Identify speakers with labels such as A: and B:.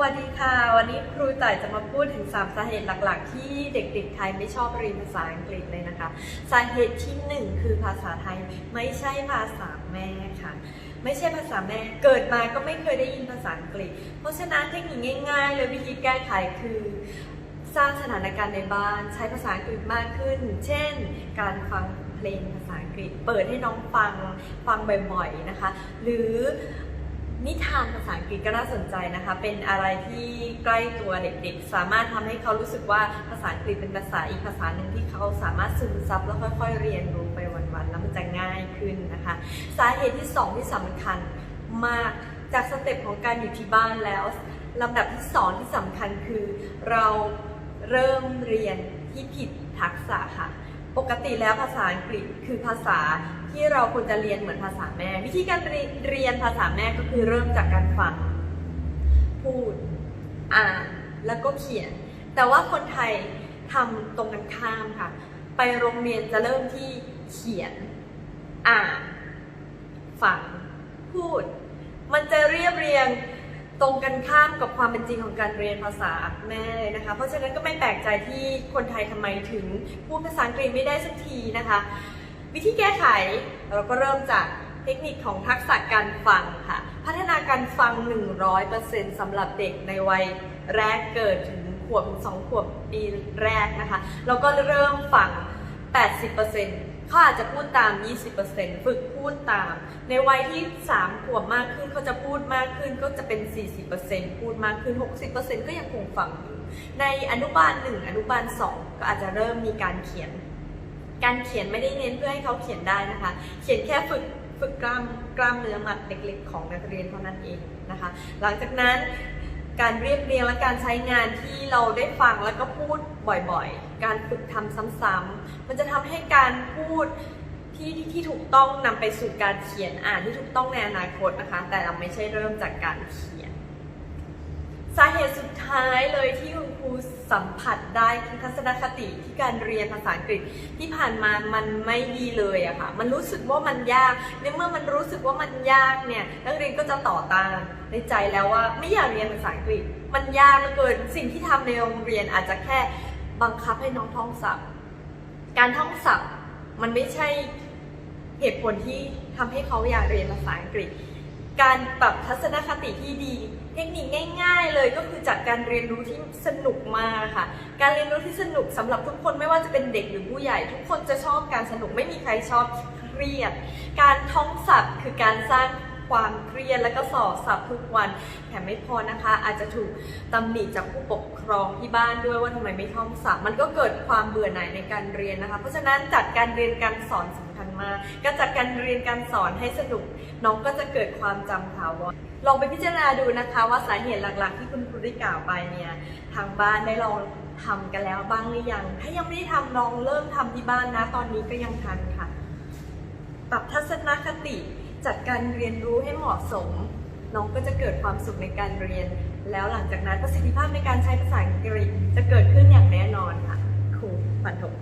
A: วัสดีค่ะ วันนี้ครูต่ายจะมาพูดถึง 3 สาเหตุหลักๆ ที่เด็กๆ ไทยไม่ชอบเรียนภาษาอังกฤษเลยนะคะ สาเหตุที่ 1 คือภาษาไทยไม่ใช่ภาษาแม่ค่ะ ไม่ใช่ภาษาแม่เกิดมาก็ไม่เคยได้ยินภาษาอังกฤษ เพราะฉะนั้นเทคนิคง่ายๆเลยวิธีแก้ไขคือสร้างสถานการณ์ในบ้านใช้ภาษาอังกฤษมากขึ้น เช่น การฟังเพลงภาษาอังกฤษ เปิดให้น้องฟังฟังบ่อยๆนะคะ หรือ นิทานภาษาอังกฤษก็น่าสนใจนะคะ เป็นอะไรที่ใกล้ตัวเด็กๆ สามารถทำให้เขารู้สึกว่าภาษาอังกฤษเป็นภาษาอีกภาษาหนึ่งที่เขาสามารถซึมซับแล้วค่อยๆเรียนรู้ไปวันๆแล้วมันจะง่ายขึ้นนะคะ สาเหตุที่สองที่สำคัญมากจากสเต็ปของการอยู่ที่บ้านแล้วลำดับที่สองที่สำคัญคือเราเริ่มเรียนที่ผิดทักษะค่ะ ปกติแล้วภาษาอังกฤษคือภาษา ที่เราควรจะเรียนเหมือนภาษาแม่ วิธีการเรียนภาษาแม่ก็คือเริ่มจากการฟัง พูด อ่านแล้วก็เขียน แต่ว่าคนไทยทำตรงกันข้ามค่ะ ไปโรงเรียนจะเริ่มที่เขียน อ่านฟัง พูด มันจะเรียบเรียงตรงกันข้ามกับความเป็นจริงของการเรียนภาษาแม่นะคะ เพราะฉะนั้นก็ไม่แปลกใจที่คนไทยทำไมถึงพูดภาษาอังกฤษไม่ได้สักทีนะคะ วิธีแก้ไขเราก็เริ่มจากเทคนิคของทักษะการฟังค่ะ พัฒนาการฟัง 100%สำหรับเด็กในวัยแรกเกิดถึงขวบถึงสองขวบปีแรกนะคะเราก็เริ่มฟัง 80%เขาอาจจะพูดตาม 20%ฝึกพูดตาม ในวัยที่ 3 ขวบมากขึ้นเขาจะพูดมากขึ้นก็จะเป็น 40%พูดมากขึ้น 60%ก็ยังคงฟังอยู่ในอนุบาล 1 อนุบาล 2 ก็อาจจะเริ่มมีการเขียน การเขียนไม่ได้เน้นเพื่อให้เขาเขียนได้นะคะ เขียนแค่ฝึกฝึกกล้ามกล้ามเนื้อมัดเล็กๆ ของนักเรียนเท่านั้นเองนะคะ หลังจากนั้นการเรียบเรียงและการใช้งานที่เราได้ฟังแล้วก็พูดบ่อยๆ การฝึกทำซ้ำๆมันจะทำให้การพูดที่ที่ที่ถูกต้องนำไปสู่การเขียนอ่านที่ถูกต้องในอนาคตนะคะ แต่เราไม่ใช่เริ่มจากการเขียน สาเหตุสุดท้ายเลยที่คุณครูสัมผัสได้คือทัศนคติที่การเรียนภาษาอังกฤษที่ผ่านมามันไม่ดีเลยอะค่ะ มันรู้สึกว่ามันยากในเมื่อมันรู้สึกว่ามันยากเนี่ยนักเรียนก็จะต่อต้านในใจแล้วว่าไม่อยากเรียนภาษาอังกฤษ มันยากเหลือเกินสิ่งที่ทำในโรงเรียนอาจจะแค่บังคับให้น้องท่องศัพท์ การท่องศัพท์มันไม่ใช่เหตุผลที่ทำให้เขาอยากเรียนภาษาอังกฤษ การปรับทัศนคติที่ดี เทคนิคง่าย ๆ เลยก็คือจากการเรียนรู้ที่สนุกมากค่ะ การเรียนรู้ที่สนุกสำหรับทุกคนไม่ว่าจะเป็นเด็กหรือผู้ใหญ่ ทุกคนจะชอบการสนุกไม่มีใครชอบเครียด การท่องศัพท์คือการสร้าง ความเครียดและก็สอบศัพท์ทุกวันแถมไม่พอนะคะ อาจจะถูกตำหนิจากผู้ปกครองที่บ้านด้วยว่าทำไมไม่ท่องศัพท์มันก็เกิดความเบื่อหน่ายในการเรียนนะคะ เพราะฉะนั้นจัดการเรียนการสอนสำคัญมากการจัดการเรียนการสอนให้สนุกน้องก็จะเกิดความจำถาวรลองไปพิจารณาดูนะคะว่าสาเหตุหลักๆ ที่คุณครูได้กล่าวไปเนี่ยทางบ้านได้ลองทำกันแล้วบ้างหรือยัง ถ้ายังไม่ได้ทำลองเริ่มทำที่บ้านนะ ตอนนี้ก็ยังทันค่ะ ปรับทัศนคติ จัดการเรียนรู้ให้เหมาะสม น้องก็จะเกิดความสุขในการเรียน แล้วหลังจากนั้นประสิทธิภาพในการใช้ภาษาอังกฤษจะเกิดขึ้นอย่างแน่นอนค่ะครูฝันถง